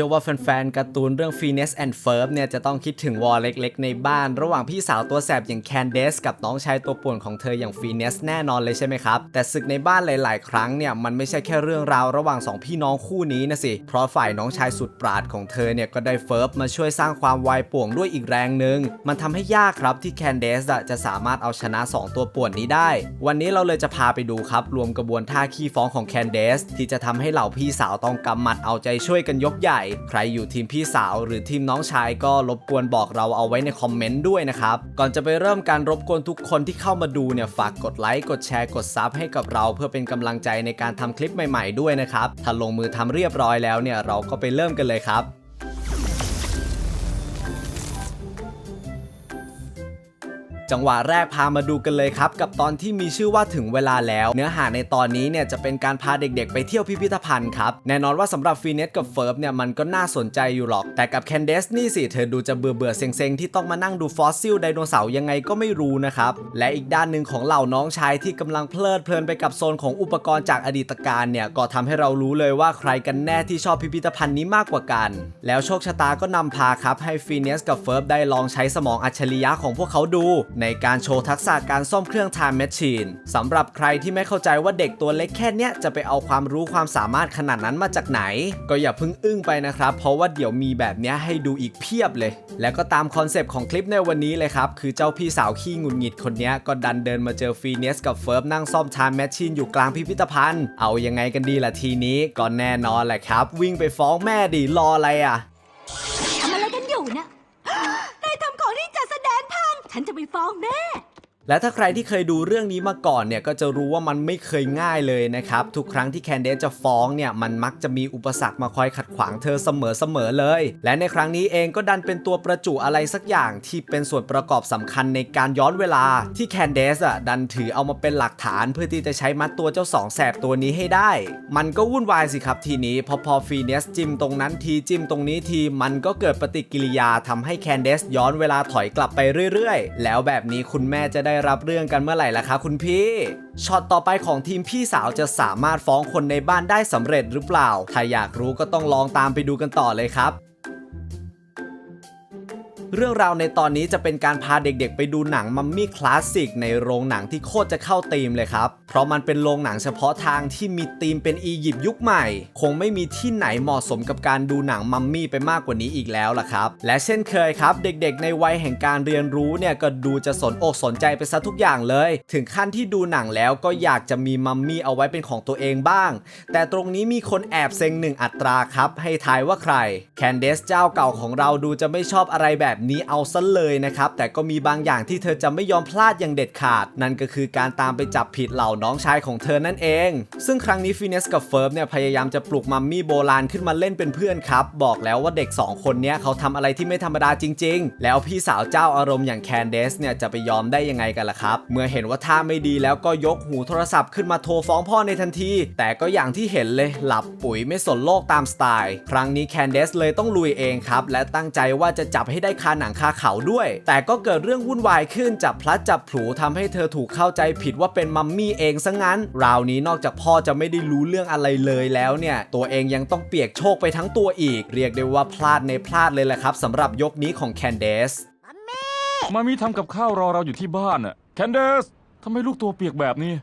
ชื่อว่าแฟนๆการ์ตูนเรื่อง Phineas and Ferb เนี่ยจะต้องคิดถึงวอลเล็กๆ ในบ้าน ระหว่างพี่สาวตัวแสบอย่าง Candace กับน้องชายตัวป่วนของเธออย่าง Phineas แน่นอนเลยใช่ไหมครับ แต่ศึกในบ้านหลาย ๆ ครั้งเนี่ยมันไม่ใช่แค่เรื่องราวระหว่างสองพี่น้องคู่นี้นะสิ เพราะฝ่ายน้องชายสุดปราดของเธอเนี่ยก็ได้เฟิร์บมาช่วยสร้างความวายป่วงด้วยอีกแรงหนึ่งมันทำให้ยากครับที่ Candace อะจะสามารถเอาชนะ 2 ตัวป่วนนี้ได้ วันนี้เราเลยจะพาไปดูครับรวมกระบวนท่าขี้ฟ้องของ Candace ที่จะทำให้เหล่าพี่สาวต้องกำหมัดเอาใจช่วยกันยกใหญ่ใครอยู่ทีมพี่สาวหรือทีมน้องชายก็รบกวนบอกเราเอาไว้ในคอมเมนต์ด้วยนะครับ ก่อนจะไปเริ่มการรบกวนทุกคนที่เข้ามาดูเนี่ยฝากกดไลค์กดแชร์กดซับให้กับเราเพื่อเป็นกำลังใจในการทำคลิปใหม่ ๆ ด้วยนะครับถ้าลงมือทำเรียบร้อยแล้วเนี่ยเราก็ไปเริ่มกันเลยครับ จังหวะแรกพามาดูกันเลยครับ กับตอนที่มีชื่อว่าถึงเวลาแล้ว เนื้อหาในตอนนี้เนี่ยจะเป็นการพาเด็กๆ ไปเที่ยวพิพิธภัณฑ์ครับแน่นอนว่าสำหรับฟีเนสกับเฟิร์บเนี่ยมันก็น่าสนใจอยู่หรอก แต่กับแคนเดสนี่สิเธอดูจะเบื่อเบื่อเซ็งๆ ที่ต้องมานั่งดูฟอสซิลไดโนเสาร์ยังไงก็ไม่รู้นะครับและอีกด้านหนึ่งของเหล่าน้องชายที่กำลังเพลิดเพลินไปกับโซนของอุปกรณ์จากอดีตการเนี่ยก็ทำให้เรารู้เลยว่าใครกันแน่ที่ชอบพิพิธภัณฑ์นี้มากกว่ากัน แล้วโชคชะตาก็นำพาครับให้ฟีเนสกับเฟิร์บได้ลองใช้สมองอัจฉริยะของพวกเขาดูในการโชว์ทักษะการซ่อมเครื่อง Time Machine สำหรับใครที่ไม่เข้าใจว่าเด็กตัวเล็กแค่เนี้ยจะไปเอาความรู้ความสามารถขนาดนั้นมาจากไหน ก็อย่าเพิ่งอึ้งไปนะครับ เพราะว่าเดี๋ยวมีแบบเนี้ยให้ดูอีกเพียบเลย แล้วก็ตามคอนเซปต์ของคลิปในวันนี้เลยครับ คือเจ้าพี่สาวขี้งุดหงิดคนเนี้ยก็ดันเดินมาเจอฟีเนสกับเฟิร์บนั่งซ่อม Time Machine อยู่กลางพิพิธภัณฑ์ เอายังไงกันดีล่ะทีนี้ก็แน่นอนแหละครับ วิ่งไปฟ้องแม่ดิรออะไรอะ 方便 และถ้าใครที่เคยดูเรื่องนี้มาก่อนเนี่ยก็จะรู้ว่ามันไม่เคยง่ายเลยนะครับ ทุกครั้งที่แคนเดสจะฟ้องเนี่ยมันมักจะมีอุปสรรคมาคอยขัดขวางเธอเสมอๆเลย และในครั้งนี้เองก็ดันเป็นตัวประจุอะไรสักอย่างที่เป็นส่วนประกอบสำคัญในการย้อนเวลาที่แคนเดสอะดันถือเอามาเป็นหลักฐานเพื่อที่จะใช้มัดตัวเจ้าสองแสบตัวนี้ให้ได้ มันก็วุ่นวายสิครับทีนี้พอพอฟีเนสจิ้มตรงนั้นทีจิ้มตรงนี้ทีมันก็เกิดปฏิกิริยาทำให้แคนเดสย้อนเวลาถอยกลับไปเรื่อยๆ แล้วแบบนี้คุณแม่จะได้รับเรื่องกันเมื่อไหร่ล่ะคะคุณพี่ช็อตต่อไปของทีมพี่สาวจะสามารถฟ้องคนในบ้านได้สำเร็จหรือเปล่า ถ้าอยากรู้ก็ต้องลองตามไปดูกันต่อเลยครับ เรื่องราวในตอนนี้จะเป็นการพาเด็กๆ ไปดูหนังมัมมี่คลาสสิกในโรงหนังที่โคตรจะเข้าธีมเลยครับ เพราะมันเป็นโรงหนังเฉพาะทางที่มีธีมเป็นอียิปต์ยุคใหม่ คงไม่มีที่ไหนเหมาะสมกับการดูหนังมัมมี่ไปมากกว่านี้อีกแล้วล่ะครับ และเช่นเคยครับ เด็กๆ ในวัยแห่งการเรียนรู้เนี่ยก็ดูจะสนอกสนใจไปซะทุกอย่างเลย ถึงขั้นที่ดูหนังแล้วก็อยากจะมีมัมมี่เอาไว้เป็นของตัวเองบ้าง แต่ตรงนี้มีคนแอบเซ็งหนึ่งอัตราครับให้ทายว่าใครแคนเดสเจ้าเก่าของเราดูจะไม่ชอบอะไรแบบนี้เอาซะเลยนะครับ แต่ก็มีบางอย่างที่เธอจะไม่ยอมพลาดอย่างเด็ดขาด นั่นก็คือการตามไปจับผิดเหล่าน้องชายของเธอนั่นเอง ซึ่งครั้งนี้ฟินเนสกับเฟิร์บเนี่ยพยายามจะปลุกมัมมี่โบราณขึ้นมาเล่นเป็นเพื่อนครับ บอกแล้วว่าเด็ก 2 คนเนี้ยเขาทำอะไรที่ไม่ธรรมดาจริง ๆ แล้วพี่สาวเจ้าอารมณ์อย่างแคนเดสเนี่ยจะไปยอมได้ยังไงกันล่ะครับ เมื่อเห็นว่าท่าไม่ดีแล้วก็ยกหูโทรศัพท์ขึ้นมาโทรฟ้องพ่อในทันที แต่ก็อย่างที่เห็นเลยหลับปุ๋ยไม่สนโลกตามสไตล์ ครั้งนี้แคนเดสเลยต้องลุยเองครับและตั้งใจว่าจะจับให้ได้คาหนังคาเขาด้วย แต่ก็เกิดเรื่องวุ่นวายขึ้นจับพลัดจับผลูทำให้เธอถูกเข้าใจผิดว่าเป็นมัมมี่เองซะงั้น ราวนี้นอกจากพ่อจะไม่ได้รู้เรื่องอะไรเลยแล้วเนี่ย ตัวเองยังต้องเปียกโชคไปทั้งตัวอีก เรียกได้ว่าพลาดในพลาดเลยแหละครับสำหรับยกนี้ของแคนเดสมามีทำกับข้าวรอเราอยู่ที่บ้านน่ะแคนเดสทำไมลูกตัวเปียกแบบนี้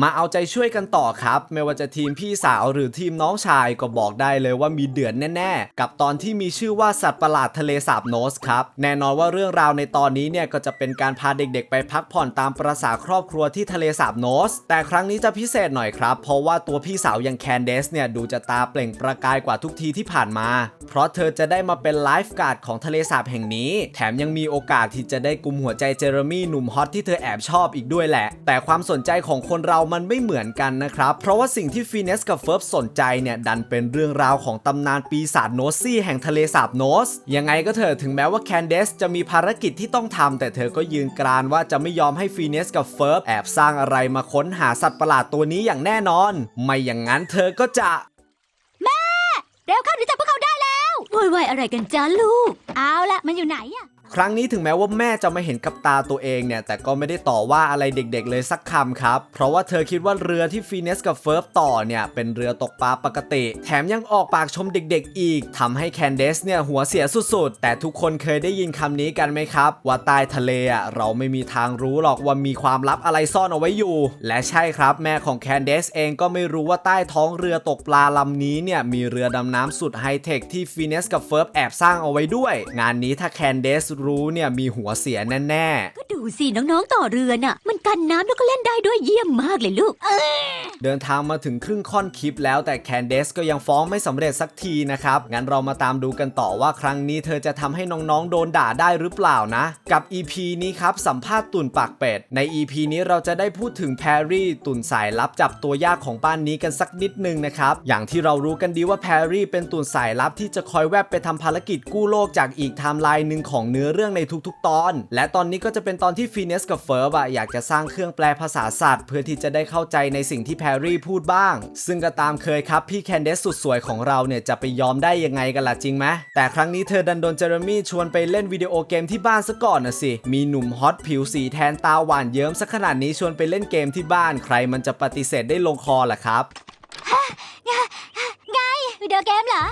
มาเอาใจช่วยกันต่อครับ ไม่ว่าจะทีมพี่สาวหรือทีมน้องชายก็บอกได้เลยว่ามีเดือดแน่ ๆ กับตอนที่มีชื่อว่าสัตว์ประหลาดทะเลสาบโนสครับแน่นอนว่าเรื่องราวในตอนนี้เนี่ยก็จะเป็นการพาเด็กๆ ไปพักผ่อนตามประษาครอบครัวที่ทะเลสาบโนส แต่ครั้งนี้จะพิเศษหน่อยครับ เพราะว่าตัวพี่สาวอย่างแคนเดสเนี่ยดูจะตาเปล่งประกายกว่าทุกทีที่ผ่านมา เพราะเธอจะได้มาเป็นไลฟ์การ์ดของทะเลสาบแห่งนี้ แถมยังมีโอกาสที่จะได้กุมหัวใจเจอร์มี่หนุ่มฮอตที่เธอแอบชอบอีกด้วยแหละ แต่ความสนใจของคนเรามันไม่เหมือนกันนะครับ เพราะว่าสิ่งที่ฟีเนสกับเฟิร์บสนใจเนี่ย ดันเป็นเรื่องราวของตำนานปีศาจโนซี่แห่งทะเลสาบโนส ยังไงก็เถอะถึงแม้ว่าแคนเดสจะมีภารกิจที่ต้องทำแต่เธอก็ยืนกรานว่าจะไม่ยอมให้ฟีเนสกับเฟิร์บแอบสร้างอะไรมาค้นหาสัตว์ประหลาดตัวนี้อย่างแน่นอน ไม่อย่างนั้นเธอก็จะเร็วเข้าหรือจับพวกเขาได้แล้วโวยวายอะไรกันจ้าลูก เอาละมันอยู่ไหนอะ ครั้งนี้ถึงแม้ว่าแม่จะไม่เห็นกับตาตัวเองเนี่ย แต่ก็ไม่ได้ต่อว่าอะไรเด็กๆเลยสักคำครับ เพราะว่าเธอคิดว่าเรือที่ฟีเนสกับเฟิร์ฟต่อเนี่ย เป็นเรือตกปลาปกติ แถมยังออกปากชมเด็กๆอีกทำให้แคนเดสเนี่ย หัวเสียสุดๆ แต่ทุกคนเคยได้ยินคำนี้กันไหมครับ ว่าใต้ทะเลอะเราไม่มีทางรู้หรอกว่ามีความลับอะไรซ่อนเอาไว้อยู่ และใช่ครับ แม่ของแคนเดสเองก็ไม่รู้ว่าใต้ท้องเรือตกปลาลำนี้เนี่ยมีเรือดำน้ำสุดไฮเทคที่ฟีเนสกับเฟิร์ฟแอบสร้างเอาไว้ด้วย งานนี้ถ้าแคนเดสรู้เนี่ยมีหัวเสียแน่ๆ ก็ดูสิน้องๆต่อเรือน่ะ มันกันน้ำแล้วก็เล่นได้ด้วยเยี่ยมมากเลยลูก เออเดินทางมาถึงครึ่งค่อนคลิปแล้วแต่แคนเดสก็ยังฟ้องไม่สำเร็จสักทีนะครับ งั้นเรามาตามดูกันต่อว่าครั้งนี้เธอจะทำให้น้องๆโดนด่าได้หรือเปล่านะ กับ EP นี้ครับสัมภาษณ์ตุ่นปากเป็ด ใน EP นี้เราจะได้พูดถึงแพรรี่ตุ่นสายลับจับตัวยากของบ้านนี้กันสักนิดนึงนะครับ อย่างที่เรารู้กันดีว่าแพรรี่เป็นตุ่นสายลับที่จะคอยแวบไปทำภารกิจกู้โลกจากอีกไทม์ไลน์หนึ่งของเนื้อเรื่องในทุกๆ ตอน และตอนนี้ก็จะเป็นตอนที่ฟีเนสกับเฟิร์บอะอยากจะสร้างเครื่องแปลภาษาสัตว์ เพื่อที่จะได้เข้าใจในสิ่งที่แพรรี่พูดบ้าง ซึ่งก็ตามเคยครับพี่แคนเดสสุดสวยของเราเนี่ยจะไปยอมได้ยังไงกันล่ะจริงไหมแต่ครั้งนี้เธอดันโดนเจอร์มี่ชวนไปเล่นวิดีโอเกมที่บ้านซะก่อนนะสิ มีหนุ่มฮอตผิวสีแทนตาหวานเยิ้มสักขนาดนี้ชวนไปเล่นเกมที่บ้านใครมันจะปฏิเสธได้ลงคอล่ะครับวิดีโอเกมเหรอ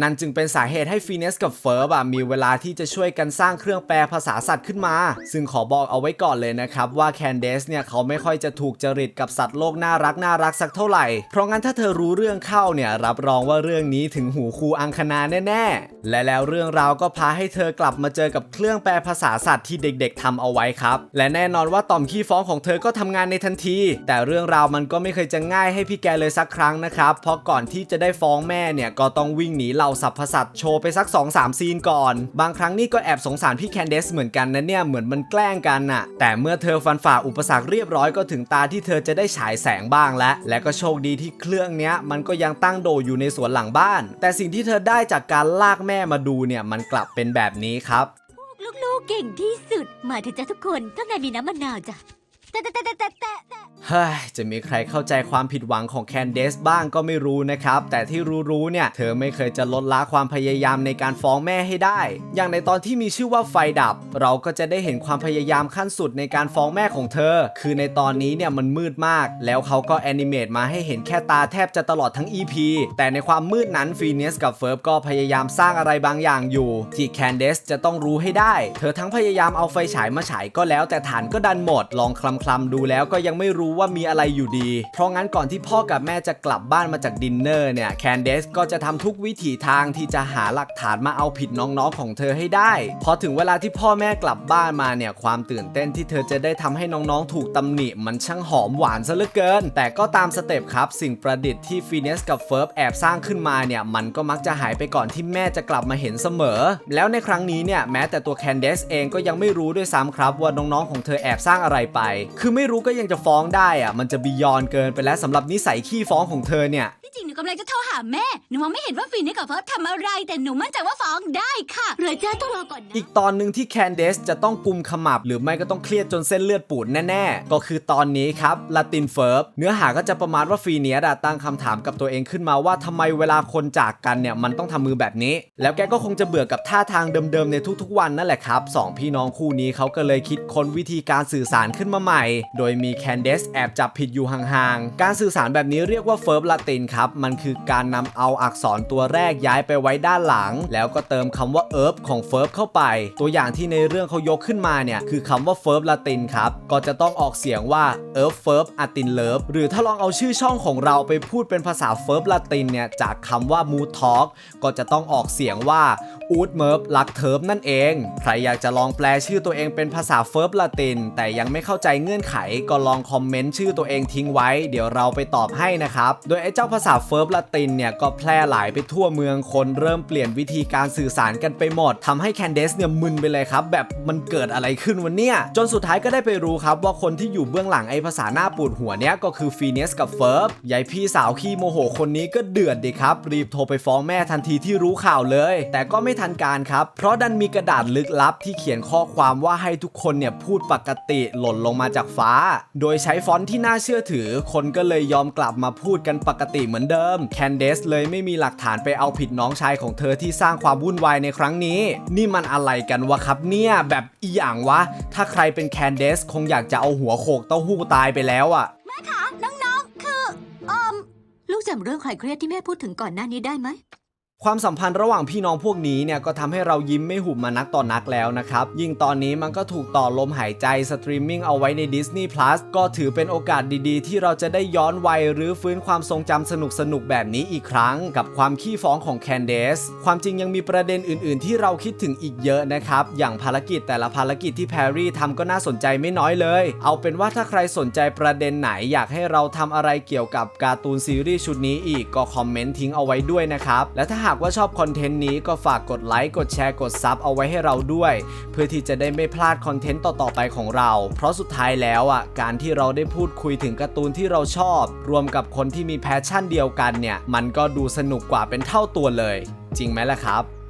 นั่นจึงเป็นสาเหตุให้ฟีเนสกับเฟิร์บมีเวลาที่จะช่วยกันสร้างเครื่องแปลภาษาสัตว์ขึ้นมา ซึ่งขอบอกเอาไว้ก่อนเลยนะครับ ว่าแคนเดสเนี่ย เขาไม่ค่อยจะถูกจริตกับสัตว์โลกน่ารักน่ารักสักเท่าไหร่ เพราะงั้นถ้าเธอรู้เรื่องเข้าเนี่ย รับรองว่าเรื่องนี้ถึงหูครูอังคณาแน่ ๆ และแล้วเรื่องราวก็พาให้เธอกลับมาเจอกับเครื่องแปลภาษาสัตว์ที่เด็ก ๆทำเอาไว้ครับ และแน่นอนว่าต่อมขี้ฟ้องของเธอก็ทำงานในทันที แต่เรื่องราวมันก็ไม่เคยจะง่ายให้พี่แกเลยสักครั้งนะครับเพราะก่อนที่จะได้ฟ้องแม่เนี่ยก็ต้องวิ่งหนีเหล่าสรรพสัตว์โชว์ไปสัก 2-3 ซีนก่อน บางครั้งนี่ก็แอบสงสารพี่แคนเดสเหมือนกันนะเนี่ย เหมือนมันแกล้งกันน่ะ แต่เมื่อเธอฟันฝ่าอุปสรรคเรียบร้อยก็ถึงตาที่เธอจะได้ฉายแสงบ้างแล้วและก็โชคดีที่เครื่องเนี้ย มันก็ยังตั้งโดอยู่ในสวนหลังบ้าน แต่สิ่งที่เธอได้จากการลากแม่มาดูเนี่ยมันกลับเป็นแบบนี้ครับ ลูกๆเก่งที่สุด มาเถอะจ้ะทุกคนข้างในมีน้ำมะนาวจ้ะ แต่แต่แต่แต่แต่เฮ้ยจะมีใครเข้าใจความผิดหวังของแคนเดสบ้างก็ไม่รู้นะครับ แต่ที่รู้ๆเนี่ย เธอไม่เคยจะลดละความพยายามในการฟ้องแม่ให้ได้ อย่างในตอนที่มีชื่อว่าไฟดับ เราก็จะได้เห็นความพยายามขั้นสุดในการฟ้องแม่ของเธอ คือในตอนนี้เนี่ยมันมืดมาก แล้วเขาก็แอนิเมตมาให้เห็นแค่ตาแทบจะตลอดทั้ง EP แต่ในความมืดนั้นฟีเนสกับเฟิร์บก็พยายามสร้างอะไรบางอย่างอยู่ ที่แคนเดสจะต้องรู้ให้ได้ เธอทั้งพยายามเอาไฟฉายมาฉายก็แล้วแต่ฐานก็ดันหมดลองคลำคลำๆดูแล้วก็ยังไม่รู้ว่ามีอะไรอยู่ดี เพราะงั้นก่อนที่พ่อกับแม่จะกลับบ้านมาจากดินเนอร์เนี่ยแคนเดสก็จะทำทุกวิถีทางที่จะหาหลักฐานมาเอาผิดน้องๆของเธอให้ได้ พอถึงเวลาที่พ่อแม่กลับบ้านมาเนี่ยความตื่นเต้นที่เธอจะได้ทำให้น้องๆ ถูกตำหนิมันช่างหอมหวานซะเหลือเกิน แต่ก็ตามสเต็ปครับสิ่งประดิษฐ์ที่ฟีเนสกับเฟิร์บแอบสร้างขึ้นมาเนี่ยมันก็มักจะหายไปก่อนที่แม่จะกลับมาเห็นเสมอ แล้วในครั้งนี้เนี่ยแม้แต่ตัวแคนเดสเองก็ยังไม่รู้ด้วยซ้ำครับว่าน้องๆของเธอแอบสร้างอะไรไปคือไม่รู้ก็ยังจะฟ้องได้อะมันจะบียอนเกินไปแล้วสำหรับนิสัยขี้ฟ้องของเธอเนี่ย ที่จริงหนูกำลังจะโทรหาแม่ หนูมองไม่เห็นว่าฟีนิกกับเฟิร์สทำอะไร แต่หนูมั่นใจว่าฟ้องได้ค่ะเรือจ้าต้องรอก่อนนะอีกตอนหนึ่งที่แคนเดสจะต้องกุมขมับ หรือไม่ก็ต้องเครียดจนเส้นเลือดปูดแน่ๆ ก็คือตอนนี้ครับลาตินเฟิร์บเนื้อหาก็จะประมาณว่าฟีเนียสอะตั้งคำถามกับตัวเองขึ้นมาว่าทำไมเวลาคนจากกันเนี่ยมันต้องทำมือแบบนี้ แล้วแกก็คงจะเบื่อกับท่าทางเดิมๆในทุกๆวันนั่นแหละครับสองพี่น้องคู่นี้เขาก็เลยคิดค้นวิธีการสื่อสารขึ้นมาใหม่โดยมีแคนเดสแอบจับผิดอยู่ห่างๆ การสื่อสารแบบนี้เรียกว่าเฟิร์บลาตินครับ มันคือการนำเอาอักษรตัวแรกย้ายไปไว้ด้านหลัง แล้วก็เติมคำว่าเอิร์ฟของเฟิร์บเข้าไป ตัวอย่างที่ในเรื่องเขายกขึ้นมาเนี่ย คือคำว่าเฟิร์บลาตินครับ ก็จะต้องออกเสียงว่าเอิร์ฟเฟิร์บอาตินเลิฟหรือถ้าลองเอาชื่อช่องของเราไปพูดเป็นภาษาเฟิร์บลาตินเนี่ยจากคำว่ามูทอ l k ก็จะต้องออกเสียงว่า อูดเมิร์ฟลักเทิร์มนั่นเอง ใครอยากจะลองแปลชื่อตัวเองเป็นภาษาเฟิร์บลาติน แต่ยังไม่เข้าใจเงื่อนไข ก็ลองคอมเมนต์ชื่อตัวเองทิ้งไว้ เดี๋ยวเราไปตอบให้นะครับ โดยไอ้เจ้าภาษาเฟิร์บลาตินเนี่ยก็แพร่หลายไปทั่วเมืองคนเริ่มเปลี่ยนวิธีการสื่อสารกันไปหมดทำให้แคนเดสเนี่ยมึนไปเลยครับ แบบมันเกิดอะไรขึ้นวันเนี่ยจนสุดท้ายก็ได้ไปรู้ครับว่าคนที่อยู่เบื้องหลังไอ้ภาษาหน้าปวดหัวเนี้ยก็คือฟีเนสกับเฟิร์บยายพี่สาวขี้โมโหคนนี้ก็เดือดดีครับรีบโทรไปฟ้องแม่ทันทีที่รู้ข่าวเลย แต่ก็ไม่ทันทันการครับ เพราะดันมีกระดาษลึกลับที่เขียนข้อความว่าให้ทุกคนเนี่ยพูดปกติหล่นลงมาจากฟ้า โดยใช้ฟอนต์ที่น่าเชื่อถือ คนก็เลยยอมกลับมาพูดกันปกติเหมือนเดิม แคนเดสเลยไม่มีหลักฐานไปเอาผิดน้องชายของเธอที่สร้างความวุ่นวายในครั้งนี้ นี่มันอะไรกันวะครับเนี่ยแบบอีหยังวะ ถ้าใครเป็นแคนเดสคงอยากจะเอาหัวโขกเต้าหู้ตายไปแล้วอะแม่คะน้องๆคือเอ่มลูกจำเรื่องใครเครียดที่แม่พูดถึงก่อนหน้านี้ได้ไหม ความสัมพันธ์ระหว่างพี่น้องพวกนี้เนี่ยก็ทำให้เรายิ้มไม่หุบมานักต่อนนักแล้วนะครับ ยิ่งตอนนี้มันก็ถูกต่อลมหายใจสตรีมมิ่งเอาไว้ใน Disney Plus ก็ถือเป็นโอกาสดีๆ ที่เราจะได้ย้อนวัยหรือฟื้นความทรงจำสนุกๆแบบนี้อีกครั้ง กับความขี้ฟ้องของแคนเดสความจริงยังมีประเด็นอื่น ๆ ที่เราคิดถึงอีกเยอะนะครับ อย่างภารกิจแต่ละภารกิจที่แพรรี่ทำก็น่าสนใจไม่น้อยเลย เอาเป็นว่าถ้าใครสนใจประเด็นไหนอยากให้เราทำอะไรเกี่ยวกับการ์ตูนซีรีส์ชุดนี้อีกก็คอมเมนต์ทิ้งเอาไว้ด้วยนะครับและถ้าหากว่าชอบคอนเทนต์นี้ก็ฝากกดไลค์ กดแชร์ กดซับเอาไว้ให้เราด้วย เพื่อที่จะได้ไม่พลาดคอนเทนต์ต่อๆไปของเรา เพราะสุดท้ายแล้วอะการที่เราได้พูดคุยถึงการ์ตูนที่เราชอบ รวมกับคนที่มีแพชชั่นเดียวกันเนี่ย มันก็ดูสนุกกว่าเป็นเท่าตัวเลย จริงไหมล่ะครับ